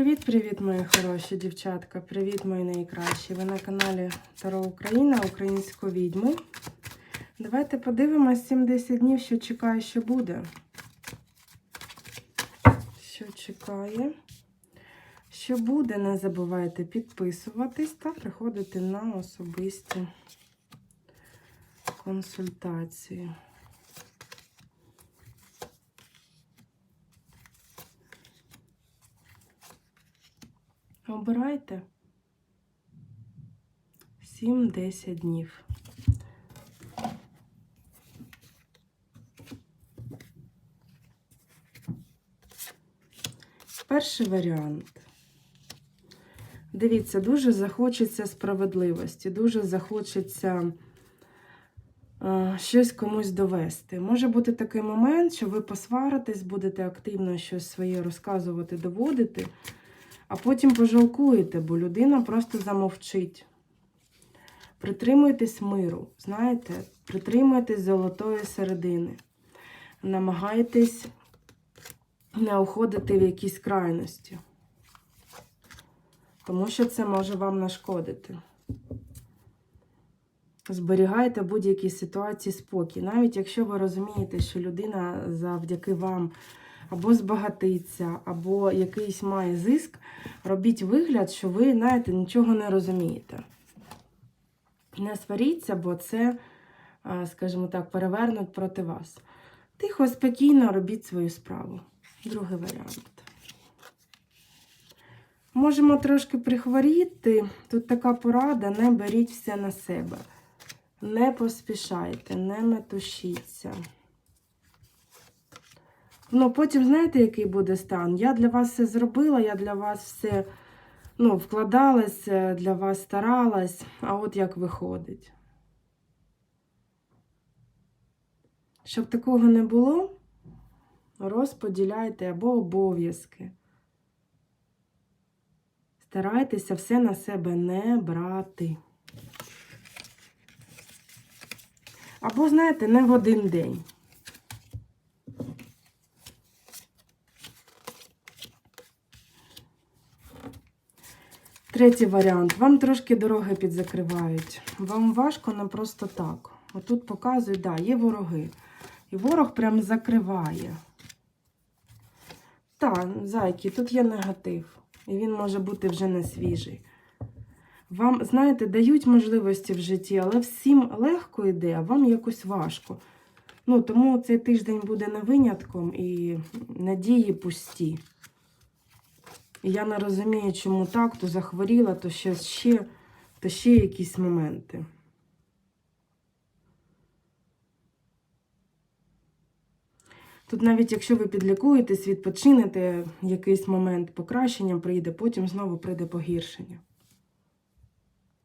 Привіт-привіт, мої хороші дівчатка. Привіт, мої найкращі. Ви на каналі Таро Україна, українську відьму. Давайте подивимось 7-10 днів, що чекає, що буде. Що чекає? Що буде, не забувайте підписуватись та приходити на особисті консультації. Обирайте 7-10 днів. Перший варіант. Дивіться, дуже захочеться справедливості, дуже захочеться е, щось комусь довести. Може бути такий момент, що ви посваритесь, будете активно щось своє розказувати, доводити, а потім пожалкуєте, бо людина просто замовчить. Притримуйтесь миру, знаєте, притримуйтесь золотої середини. Намагайтесь не уходити в якісь крайності. Тому що це може вам нашкодити. Зберігайте будь-якій ситуації спокій. Навіть якщо ви розумієте, що людина завдяки вам або збагатиться, або якийсь має зиск, робіть вигляд, що ви, знаєте, нічого не розумієте. Не сваріться, бо це, скажімо так, перевернуть проти вас. Тихо, спокійно робіть свою справу. Другий варіант. Можемо трошки прихворіти. Тут така порада: не беріть все на себе. Не поспішайте, не метушіться. Ну, потім, знаєте, який буде стан? Я для вас все зробила, я для вас все ну, вкладалась, для вас старалась, а от як виходить. Щоб такого не було, розподіляйте або обов'язки. Старайтеся все на себе не брати. Або, знаєте, не в один день. Третій варіант. Вам трошки дороги підзакривають. Вам важко не просто так. Отут показують, да, є вороги. І ворог прям закриває. Так, зайки, тут є негатив. І він може бути вже не свіжий. Вам, знаєте, дають можливості в житті, але всім легко йде, а вам якось важко. Ну, Тому цей тиждень буде не винятком і надії пусті. Я не розумію, чому так, то захворіла, то ще, ще, то ще якісь моменти. Тут навіть якщо ви підлікуєтесь, відпочинете якийсь момент покращення прийде, потім знову прийде погіршення.